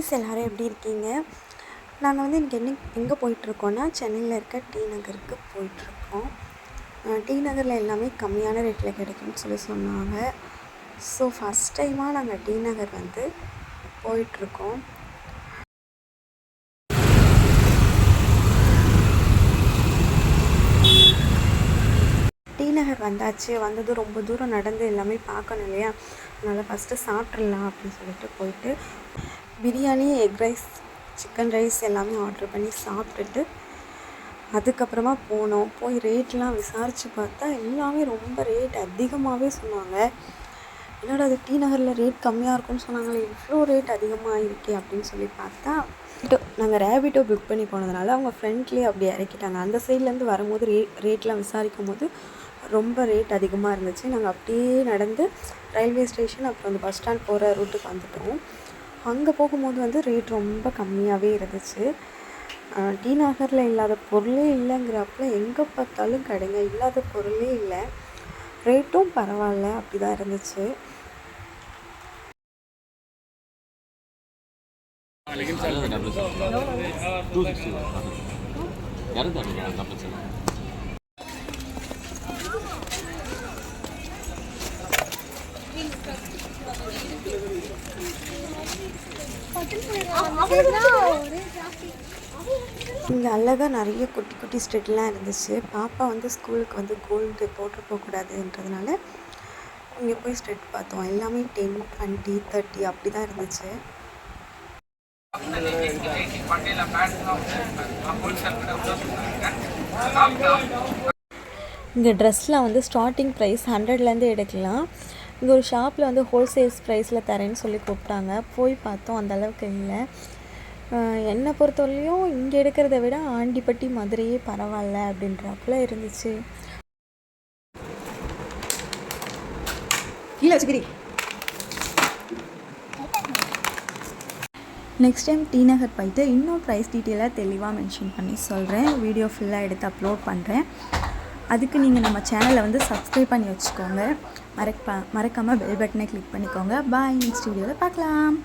இருக்கீங்க? நாங்கள் வந்து இன்றைக்கி என்ன எங்கே போயிட்டுருக்கோன்னா சென்னையில் இருக்க டி நகருக்கு போயிட்டுருக்கோம். டி நகரில் எல்லாமே கம்மியான ரேட்டில் கிடைக்கும்னு சொல்லி சொன்னாங்க. ஸோ ஃபஸ்ட் டைமாக நாங்கள் டி நகர் வந்து போயிட்டுருக்கோம். டி நகர் வந்தாச்சு. வந்தது ரொம்ப தூரம் நடந்து எல்லாமே பார்க்கணும் இல்லையா? அதனால் ஃபஸ்ட்டு சாப்பிட்றலாம் அப்படின்னு சொல்லிட்டு போயிட்டு biryani egg rice chicken rice எல்லாமே ஆர்டர் பண்ணி சாப்பிட்டுட்டு அதுக்கப்புறமா போனோம். போய் ரேட்லாம் விசாரித்து பார்த்தா எல்லாமே ரொம்ப ரேட் அதிகமாகவே சொன்னாங்க. என்னடா அது டி நகரில் ரேட் கம்மியாக இருக்கும்னு சொன்னாங்களே இவ்வளோ ரேட் அதிகமாக இருக்கே அப்படின்னு சொல்லி பார்த்தா நாங்கள் ரேபிட்டோ புக் பண்ணி போனதுனால அவங்க ஃப்ரெண்ட்லேயே அப்படி இறக்கிட்டாங்க. அந்த சைட்லேருந்து வரும்போது ரே ரேட்லாம் விசாரிக்கும் போது ரொம்ப ரேட் அதிகமாக இருந்துச்சு. நாங்கள் அப்படியே நடந்து ரயில்வே ஸ்டேஷன் அப்புறம் அந்த பஸ் ஸ்டாண்ட் போகிற ரூட்டுக்கு வந்துட்டோம். அங்கே போகும்போது வந்து ரேட் ரொம்ப கம்மியாகவே இருந்துச்சு. டி நகரில் இல்லாத பொருளே இல்லைங்கிறப்பல எங்கே பார்த்தாலும் கடைங்க இல்லாத பொருளே இல்லை. ரேட்டும் பரவாயில்ல அப்படி தான் இருந்துச்சு. ಟೂ இங்கே அழகாக நிறைய குட்டி குட்டி ஸ்ட்ரெட்லாம் இருந்துச்சு. பாப்பா வந்து ஸ்கூலுக்கு வந்து கோல்டு போட்டு போகக்கூடாதுன்றதுனால இங்கே போய் ஸ்ட்ரெட் பார்த்தோம். எல்லாமே டென் டுவெண்ட்டி தேர்ட்டி அப்படி தான் இருந்துச்சு. இங்கே ட்ரெஸ்லாம் வந்து ஸ்டார்டிங் ப்ரைஸ் ஹண்ட்ரட்லேருந்து எடுக்கலாம். இங்கே ஒரு ஷாப்பில் வந்து ஹோல்சேல்ஸ் ப்ரைஸில் தரேன்னு சொல்லி கூப்பிட்டாங்க. போய் பார்த்தோம். அந்த அளவுக்கு இல்லை. என்னை பொறுத்தவரையிலையும் இங்கே எடுக்கிறத விட ஆண்டிப்பட்டி மதுரையே பரவாயில்ல அப்படின்றாப்புல இருந்துச்சு. நெக்ஸ்ட் டைம் டி நகர் போயிட்டு இன்னும் ப்ரைஸ் டீட்டெயிலாக தெளிவாக மென்ஷன் பண்ணி சொல்கிறேன் வீடியோ ஃபுல்லாக எடுத்து அப்லோட் பண்ணுறேன் அதுக்கு நீங்கள் நம்ம சேனலை வந்து சப்ஸ்கிரைப் பண்ணி வச்சுக்கோங்க. மறக்க மறக்காமல் பெல் பட்டனை கிளிக் பண்ணிக்கோங்க. பாய் நெக்ஸ்ட் வீடியோவில் பார்க்கலாம்.